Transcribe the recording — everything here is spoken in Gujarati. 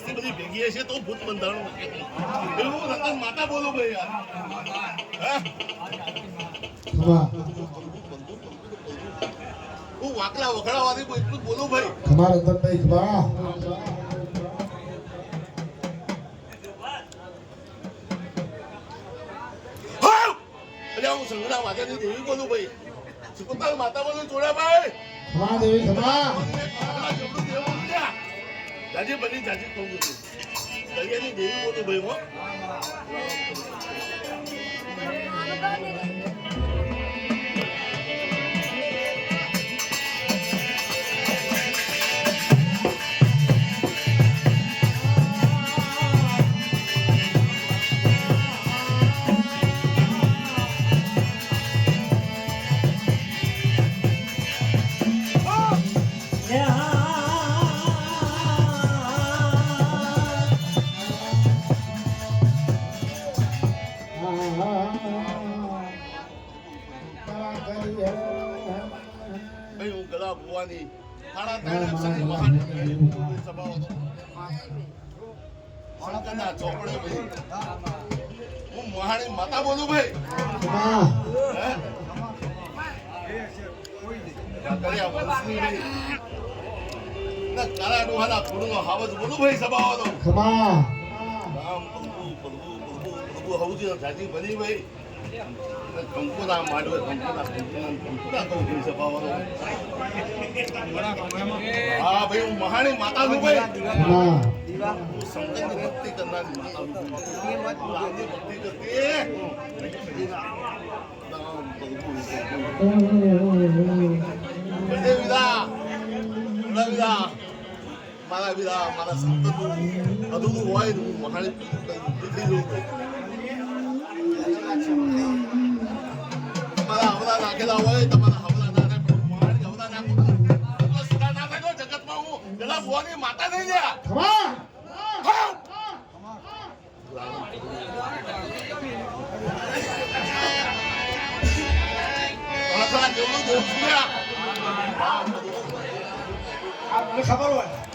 વસ્તી બધી ભેગી હશે તો ભૂત બંધાણું એવું હું રતન માતા બોલું ભાઈ યાર. હું. વાકલા વખડાવાથી એટલું બોલું ભાઈ. રતનભાઈ હું. દેવી બોલું ભાઈ. સુકુતાલ માતા બોલું જોડ્યા ભાઈ. ખમા દેવી ખમા જાજી બની જાજી કહું છું. દરિયાની દેવી બોલું ભાઈ હો. ભુવાની થાળા તાળા સંગ મહાન સભાઓ શંકરના ચોપડે ભાઈ હું મહાણી માતા બોલું ભાઈ કાળા ડોહાના કુળનો હાવજ બોલું ભાઈ રામ પ્રભુ પ્રભુ પ્રભુ પ્રભુ હવજી જાજી બની ભાઈ બધે મારા વિદા મારા સંતનું અધૂરું હોય હું મહાણી દીકરી જોઉં તમારા હવલા નાખેલા હોય તમારા હવલા ના નાખું ના તો જગતમાં હું પેલા ભુવાની માતા નહીં ગયા ખબર હોય.